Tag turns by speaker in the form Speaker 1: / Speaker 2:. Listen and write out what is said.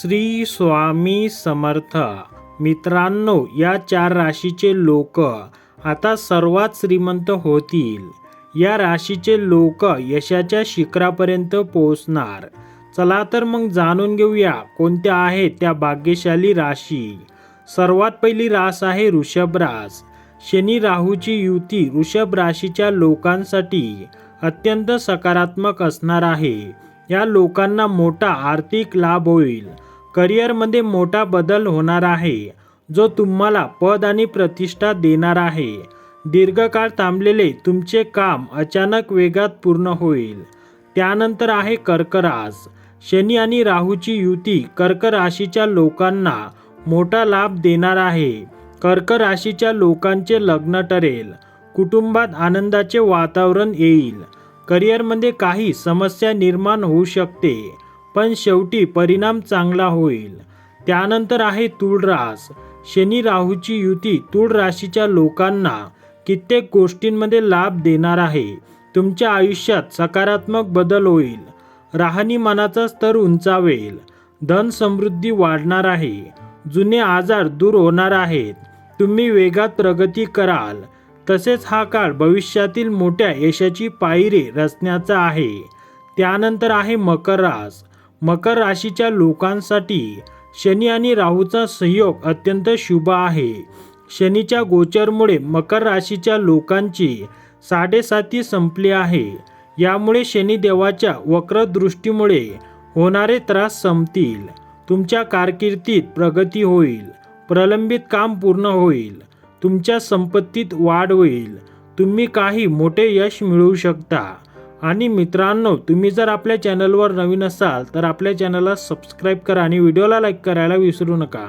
Speaker 1: श्री स्वामी समर्थ. मित्रांनो या चार राशीचे लोक आता सर्वात श्रीमंत होतील. या राशीचे लोक यशाच्या शिखरापर्यंत पोहोचणार. चला तर मग जाणून घेऊया कोणत्या आहेत त्या भाग्यशाली राशी. सर्वात पहिली रास आहे ऋषभ रास. शनी राहूची युती ऋषभ राशीच्या लोकांसाठी अत्यंत सकारात्मक असणार आहे. या लोकांना मोठा आर्थिक लाभ होईल. करिअरमध्ये मोठा बदल होणार आहे जो तुम्हाला पद आणि प्रतिष्ठा देणार आहे. दीर्घकाळ थांबलेले तुमचे काम अचानक वेगात पूर्ण होईल. त्यानंतर आहे कर्करास शनी आणि राहूची युती कर्क राशीच्या लोकांना मोठा लाभ देणार आहे. कर्क राशीच्या लोकांचे लग्न ठरेल. कुटुंबात आनंदाचे वातावरण येईल. करिअरमध्ये काही समस्या निर्माण होऊ शकते. पण शेवटी परिणाम चांगला होईल. त्यानंतर आहे तुळरास शनी राहूची युती तुळ राशीच्या लोकांना कित्येक गोष्टींमध्ये लाभ देणार आहे. तुमच्या आयुष्यात सकारात्मक बदल होईल. राहणीमानाचा स्तर उंचावेल. धन समृद्धी वाढणार आहे. जुने आजार दूर होणार आहेत. तुम्ही वेगात प्रगती कराल. तसेच हा काळ भविष्यातील मोठ्या यशाची पायरी रचण्याचा आहे. त्यानंतर आहे मकर रास मकर राशीच्या लोकांसाठी शनी आणि राहूचा संयोग अत्यंत शुभ आहे. शनीच्या गोचरमुळे मकर राशीच्या लोकांची साडेसाती संपली आहे. यामुळे शनिदेवाच्या वक्रदृष्टीमुळे होणारे त्रास संपतील. तुमच्या कारकिर्दीत प्रगती होईल. प्रलंबित काम पूर्ण होईल. तुमच्या संपत्तीत वाढ होईल. तुम्ही काही मोठे यश मिळवू शकता. आणि मित्रांनो तुम्ही जर आपल्या चॅनलवर नवीन असाल तर आपल्या चॅनलला सबस्क्राईब करा आणि व्हिडिओला लाईक करायला विसरू नका.